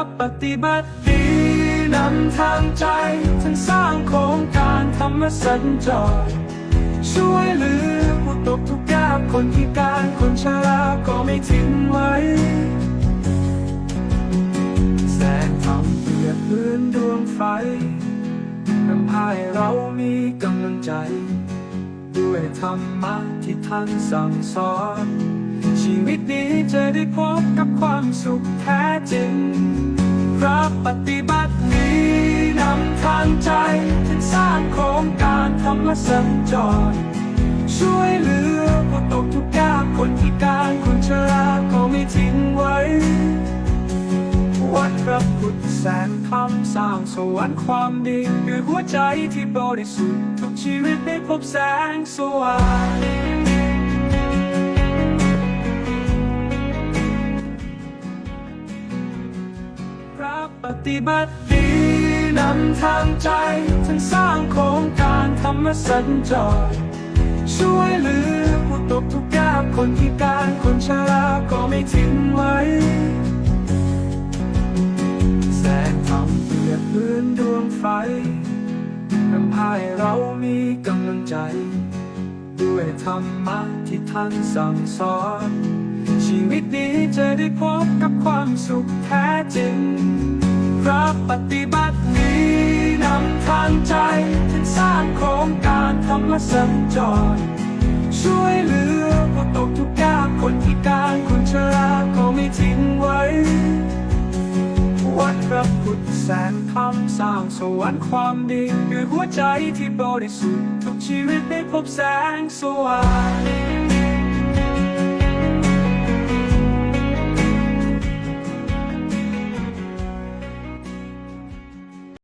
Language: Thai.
ับปฏิบัติดีนำทางใจทั้งสร้างโครงการธรรมสัญจร ช่วยเหลือผู้ตกทุกข์ยากคนพิการคนชราก็ไม่ทิ้งไว้แสงธรรมเปรียบเหมือนดวงไฟนำพาให้เรามีกำลังใจ ด้วยธรรมะที่ท่านสั่งสอน ชีวิตนี้จะได้พบกับความสุขแท้จริง รับปฏิบัตินี้นำทางใจถึงสร้างโครงการธรรมสัญจร ช่วยเหลือผู้ตกทุกข์ยากคนพิการคนชราก็ไม่ทิ้งไว้ วัดพระพุทธแสงธรรมสร้างสวรรค์ความดีด้วยหัวใจที่บริสุทธิ์ทุกชีวิตได้พบแสงสว่าง ปฏิบัติดีนำทางใจทั้งสร้างโครงการธรรมสัญจร ช่วยเหลือผู้ตกทุกข์ยากคนพิการคนชราก็ไม่ทิ้งไว้แสงธรรมเปรียบเหมือนดวงไฟนำพาให้เรามีกำลังใจ ด้วยธรรมะที่ท่านสั่งสอน ชีวิตนี้จะได้พบกับความสุขแท้จริง ปฏิบัตินี้นำทางใจถึงสร้างโครงการธรรมสัญจร ช่วยเหลือผู้ตกทุกข์ยากคนพิการคนชราก็ไม่ทิ้งไว้ วัดพระพุทธแสงธรรมสร้างสวรรค์ความดีด้วยหัวใจที่บริสุทธิ์ทุกชีวิตได้พบแสงสว่าง